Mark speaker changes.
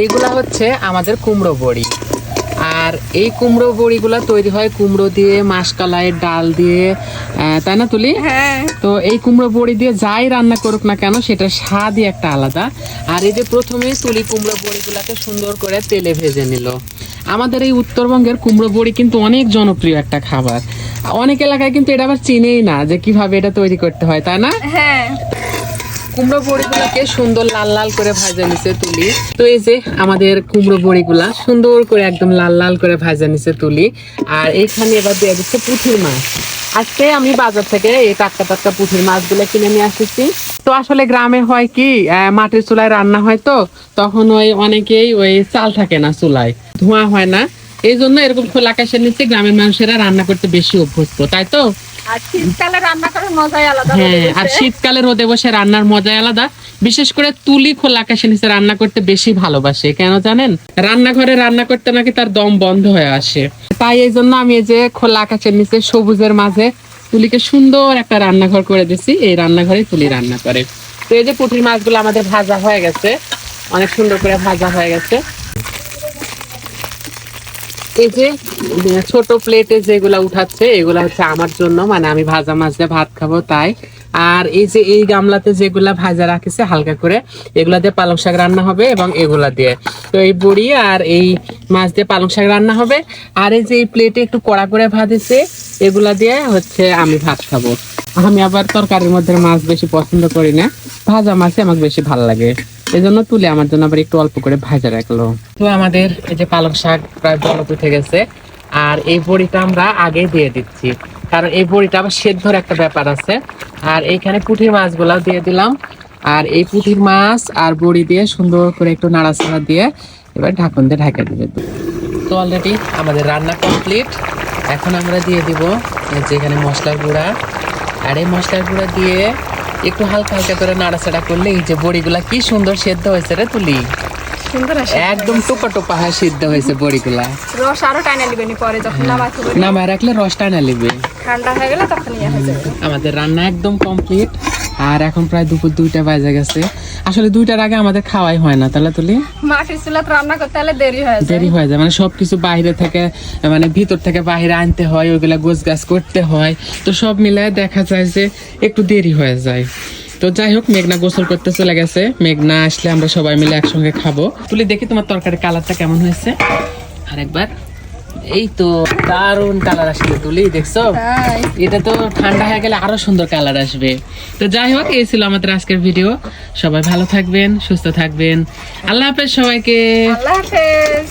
Speaker 1: এইগুলা হচ্ছে আমাদের কুমড়ো বড়ি। আর এই কুমড়ো বড়িগুলা তৈরি হয় কুমড়ো দিয়ে মাসকলাইয়ের ডাল দিয়ে তাই না তুলি?
Speaker 2: হ্যাঁ।
Speaker 1: তো এই কুমড়ো বড়ি দিয়ে যাই রান্না করুক না কেন সেটা স্বাদই একটা আলাদা। আর এই যে প্রথমে তুলি কুমড়ো বড়িগুলাকে সুন্দর করে তেলে ভেজে নিল। আমাদের এই উত্তরবঙ্গের কুমড়ো বড়ি কিন্তু অনেক জনপ্রিয় একটা খাবার। অনেক এলাকায় কিন্তু এটা আবার চিনেই না যে কীভাবে এটা তৈরি করতে হয় তাই না?
Speaker 2: হ্যাঁ।
Speaker 1: কুমড়ো বড়িগুলোকে সুন্দর লাল লাল করে ভাজা নিচে তুলি। তো এই যে আমাদের কুমড়ো বড়িগুলা সুন্দর করে একদম লাল লাল করে ভাজা নিচে তুলি। আর এইখানে এবার দিয়ে দিচ্ছে পুঁঠির মাছ। আজকে আমি বাজার থেকে এই টাটকা টাটকা পুঁঠির মাছগুলো কিনে নিয়ে আসতেছি তো আসলে গ্রামে হয় কি মাটির চুলায় রান্না হয় তো, তখন ওই অনেকেই ওই চাল থাকে না চুলায়, ধোঁয়া হয় না। এই জন্য এরকম খোলা আকাশের নিচে গ্রামের মানুষেরা রান্না করতে বেশি অভ্যস্ত, তাই তো?
Speaker 2: আর
Speaker 1: হ্যাঁ আর শীতকালে রোদে বসে রান্নার মজাই আলাদা। বিশেষ করে তুলি খোলা আকাশের নিচে রান্না করতে বেশি ভালোবাসে কেন জানেন? রান্নাঘরে রান্না করতে নাকি তার দম বন্ধ হয়ে আসে। তাই এই জন্য আমি এই যে খোলা আকাশের নিচে সবুজের মাঝে তুলিকে সুন্দর একটা রান্নাঘর করে দিছি এই রান্নাঘরে তুলি রান্না করে। তো এই যে পুঁটির মাছগুলো আমাদের ভাজা হয়ে গেছে অনেক সুন্দর করে ভাজা হয়ে গেছে। এই যে উম, ছোট প্লেটে যেগুলা উঠাচ্ছে এগুলা হচ্ছে আমার জন্য মানে আমি ভাজা মাছ দিয়ে ভাত খাব তাই। আর এই যে এই গামলাতে যেগুলা ভাজা রাখেছে হালকা করে এগুলা দিয়ে পালং শাক রান্না হবে এবং এগুলা দিয়ে। তো এই বড়ি আর এই মাছ দিয়ে পালং শাক রান্না হবে। আর এই যে এই প্লেটে একটু কড়া করে ভাজেছে এগুলা দিয়ে হচ্ছে আমি ভাত খাব। আমি আবার তরকারির মধ্যে মাছ বেশি পছন্দ করি না। ভাজা মাছই আমাকে বেশি ভালো লাগে। এই জন্য তুলে আমার জন্য আবার একটু অল্প করে ভাজা রাখল। তো আমাদের এই যে পালং শাক প্রায় বলক উঠে গেছে, আর এই বড়িটা আমরা আগে দিয়ে দিচ্ছি। কারণ এই বড়িটা আবার সেদ্ধর একটা ব্যাপার আছে। আর এইখানে পুঁটির মাছগুলাও দিয়ে দিলাম। আর এই পুঁটির মাছ আর বড়ি দিয়ে সুন্দর করে একটু নাড়াচাড়া দিয়ে এবার ঢাকন দিয়ে ঢাকা দিবে। তো অলরেডি আমাদের রান্না কমপ্লিট এখন আমরা দিয়ে দিব এই যে এখানে মশলার গুঁড়া। আর এই মশলার গুঁড়া দিয়ে একটু হালকা হালকা করে নাড়াচাড়া করলে এই যে বড়িগুলা কি সুন্দর সেদ্ধ হয়েছে রে তুলি? একদম টোপা টোপা হ্যাঁ সিদ্ধ হয়েছে বড়িগুলা।
Speaker 2: রস আরও টানা নিবে পরে যখন হবে
Speaker 1: নামায় রাখলে রস টানা লিবে
Speaker 2: ঠান্ডা হয়ে গেলে তখন ইয়ে হয়ে
Speaker 1: আমাদের রান্না একদম কমপ্লিট আর এখন প্রায় দুপুর দুইটা বাজে গেছে। আসলে দুইটার আগে আমাদের খাওয়াই হয় না তাহলে তুলি?
Speaker 2: মাটির চুলাতে রান্না করতে হলে দেরি হয়ে যায়।
Speaker 1: দেরি হয়ে যায় মানে সবকিছু বাইরে থেকে মানে ভিতর থেকে বাইরে আনতে হয় ওইগুলা গোছ গাছ করতে হয়। তো সব মিলে দেখা যায় যে একটু দেরি হয়ে যায়। তো যাই হোক মেঘনা গোসল করতে চলে গেছে। মেঘনা আসলে আমরা সবাই মিলে একসঙ্গে খাব। তুলি দেখি তোমার তরকারি কালারটা কেমন হয়েছে। আরেকবার এই তো দারুণ কালার আসবে তুলি দেখছ? এটা তো ঠান্ডা হয়ে গেলে আরও সুন্দর কালার আসবে। তো যাই হোক এই ছিল আমাদের আজকের ভিডিও সবাই ভালো থাকবেন সুস্থ থাকবেন। আল্লাহ হাফেজ সবাইকে।
Speaker 2: আল্লাহ হাফেজ।